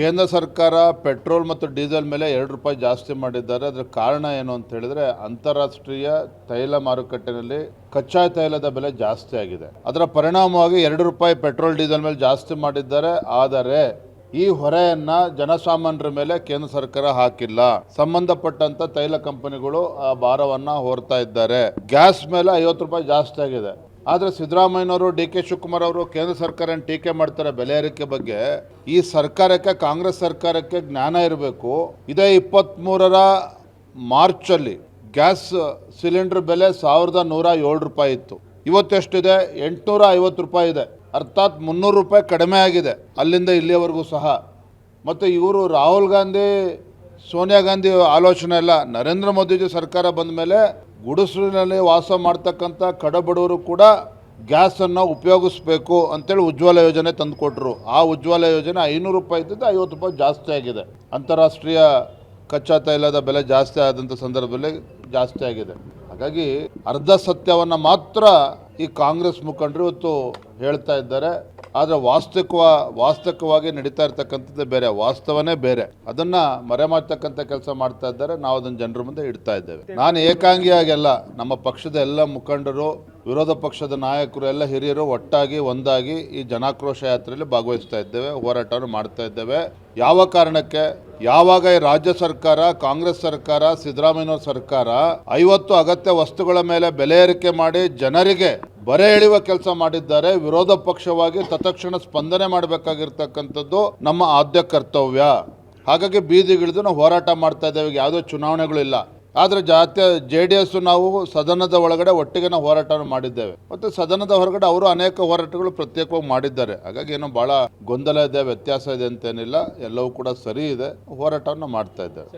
ಕೇಂದ್ರ ಸರ್ಕಾರ ಪೆಟ್ರೋಲ್ ಮತ್ತು ಡೀಸೆಲ್ ಮೇಲೆ ಎರಡು ರೂಪಾಯಿ ಜಾಸ್ತಿ ಮಾಡಿದ್ದಾರೆ. ಅದರ ಕಾರಣ ಏನು ಅಂತ ಹೇಳಿದ್ರೆ ಅಂತಾರಾಷ್ಟ್ರೀಯ ತೈಲ ಮಾರುಕಟ್ಟೆನಲ್ಲಿ ಕಚ್ಚಾ ತೈಲದ ಬೆಲೆ ಜಾಸ್ತಿ ಆಗಿದೆ. ಅದರ ಪರಿಣಾಮವಾಗಿ ಎರಡು ರೂಪಾಯಿ ಪೆಟ್ರೋಲ್ ಡೀಸೆಲ್ ಮೇಲೆ ಜಾಸ್ತಿ ಮಾಡಿದ್ದಾರೆ. ಆದರೆ ಈ ಹೊರೆಯನ್ನ ಜನಸಾಮಾನ್ಯರ ಮೇಲೆ ಕೇಂದ್ರ ಸರ್ಕಾರ ಹಾಕಿಲ್ಲ. ಸಂಬಂಧಪಟ್ಟಂತ ತೈಲ ಕಂಪನಿಗಳು ಆ ಭಾರವನ್ನ ಹೊರ್ತಾ ಇದ್ದಾರೆ. ಗ್ಯಾಸ್ ಮೇಲೆ ಐವತ್ತು ರೂಪಾಯಿ ಜಾಸ್ತಿ ಆಗಿದೆ. ಆದ್ರೆ ಸಿದ್ದರಾಮಯ್ಯನವರು, ಡಿ ಕೆ ಶಿವಕುಮಾರ್ ಅವರು ಕೇಂದ್ರ ಸರ್ಕಾರ ಟೀಕೆ ಮಾಡ್ತಾರೆ ಬೆಲೆ ಏರಿಕೆ ಬಗ್ಗೆ. ಈ ಸರ್ಕಾರಕ್ಕೆ, ಕಾಂಗ್ರೆಸ್ ಸರ್ಕಾರಕ್ಕೆ ಜ್ಞಾನ ಇರಬೇಕು. ಇದೇ ಇಪ್ಪತ್ತ್ಮೂರರ ಮಾರ್ಚಲ್ಲಿ ಗ್ಯಾಸ್ ಸಿಲಿಂಡರ್ ಬೆಲೆ ಸಾವಿರದ ನೂರ ಏಳು ರೂಪಾಯಿ ಇತ್ತು. ಇವತ್ತೆಷ್ಟಿದೆ? ಎಂಟುನೂರ ಐವತ್ತು ರೂಪಾಯಿ ಇದೆ. ಅರ್ಥಾತ್ ಮುನ್ನೂರು ರೂಪಾಯಿ ಕಡಿಮೆ ಆಗಿದೆ ಅಲ್ಲಿಂದ ಇಲ್ಲಿಯವರೆಗೂ ಸಹ. ಮತ್ತು ಇವರು ರಾಹುಲ್ ಗಾಂಧಿ, ಸೋನಿಯಾ ಗಾಂಧಿ ಆಲೋಚನೆ ಎಲ್ಲ ನರೇಂದ್ರ ಮೋದಿಜಿ ಸರ್ಕಾರ ಬಂದ ಮೇಲೆ ಗುಡಿಸಲಿನಲ್ಲಿ ವಾಸ ಮಾಡ್ತಕ್ಕಂಥ ಕಡಬಡವರು ಕೂಡ ಗ್ಯಾಸನ್ನು ಉಪಯೋಗಿಸ್ಬೇಕು ಅಂತೇಳಿ ಉಜ್ವಲ ಯೋಜನೆ ತಂದುಕೊಟ್ರು. ಆ ಉಜ್ವಲ ಯೋಜನೆ ಐನೂರು ರೂಪಾಯಿ ಇದ್ದಿದ್ದು ಐವತ್ತು ರೂಪಾಯಿ ಜಾಸ್ತಿ ಆಗಿದೆ. ಅಂತಾರಾಷ್ಟ್ರೀಯ ಕಚ್ಚಾ ತೈಲದ ಬೆಲೆ ಜಾಸ್ತಿ ಆದಂಥ ಸಂದರ್ಭದಲ್ಲಿ ಜಾಸ್ತಿ ಆಗಿದೆ. ಹಾಗಾಗಿ ಅರ್ಧ ಸತ್ಯವನ್ನು ಮಾತ್ರ ಈ ಕಾಂಗ್ರೆಸ್ ಮುಖಂಡರು ಇವತ್ತು ಹೇಳ್ತಾ ಇದ್ದಾರೆ. ಆದರೆ ವಾಸ್ತವ ವಾಸ್ತವವಾಗಿ ನಡೀತಾ ಇರ್ತಕ್ಕಂಥದ್ದು ಬೇರೆ, ವಾಸ್ತವನೇ ಬೇರೆ. ಅದನ್ನ ಮರೆಮಾಡ್ತಕ್ಕಂಥ ಕೆಲಸ ಮಾಡ್ತಾ ಇದ್ದಾರೆ. ನಾವು ಅದನ್ನ ಜನರ ಮುಂದೆ ಇಡ್ತಾ ಇದ್ದೇವೆ. ನಾನು ಏಕಾಂಗಿಯಾಗೆಲ್ಲ ನಮ್ಮ ಪಕ್ಷದ ಎಲ್ಲ ಮುಖಂಡರು, ವಿರೋಧ ಪಕ್ಷದ ನಾಯಕರು, ಎಲ್ಲ ಹಿರಿಯರು ಒಟ್ಟಾಗಿ, ಒಂದಾಗಿ ಈ ಜನಾಕ್ರೋಶ ಯಾತ್ರೆಯಲ್ಲಿ ಭಾಗವಹಿಸ್ತಾ ಇದ್ದೇವೆ, ಹೋರಾಟವನ್ನು ಮಾಡ್ತಾ ಇದ್ದೇವೆ. ಯಾವ ಕಾರಣಕ್ಕೆ? ಯಾವಾಗ ಈ ರಾಜ್ಯ ಸರ್ಕಾರ, ಕಾಂಗ್ರೆಸ್ ಸರ್ಕಾರ ಸಿದ್ದರಾಮಯ್ಯನವ್ರ ಸರ್ಕಾರ ಐವತ್ತು ಅಗತ್ಯ ವಸ್ತುಗಳ ಮೇಲೆ ಬೆಲೆ ಏರಿಕೆ ಮಾಡಿ ಜನರಿಗೆ ಬರೆ ಎಳೆಯುವ ಕೆಲಸ ಮಾಡಿದ್ದಾರೆ, ವಿರೋಧ ಪಕ್ಷವಾಗಿ ತತ್ಕ್ಷಣ ಸ್ಪಂದನೆ ಮಾಡಬೇಕಾಗಿರ್ತಕ್ಕಂಥದ್ದು ನಮ್ಮ ಆದ್ಯ ಕರ್ತವ್ಯ. ಹಾಗಾಗಿ ಬೀದಿಗಿಳಿದು ನಾವು ಹೋರಾಟ ಮಾಡ್ತಾ ಇದ್ದೇವೆ ಯಾವುದೋ ಚುನಾವಣೆಗಳಿಲ್ಲ ಆದರೆ ಜಾತ್ಯ, ಜೆ ಡಿ ಎಸ್ ನಾವು ಸದನದ ಒಳಗಡೆ ಒಟ್ಟಿಗೆ ನಾವು ಹೋರಾಟವನ್ನು ಮಾಡಿದ್ದೇವೆ. ಮತ್ತು ಸದನದ ಹೊರಗಡೆ ಅವರು ಅನೇಕ ಹೋರಾಟಗಳು ಪ್ರತ್ಯೇಕವಾಗಿ ಮಾಡಿದ್ದಾರೆ. ಹಾಗಾಗಿ ಏನೋ ಬಹಳ ಗೊಂದಲ ಇದೆ, ವ್ಯತ್ಯಾಸ ಇದೆ ಅಂತೇನಿಲ್ಲ, ಎಲ್ಲವೂ ಕೂಡ ಸರಿ ಇದೆ, ಹೋರಾಟವನ್ನು ಮಾಡ್ತಾ ಇದ್ದೇವೆ.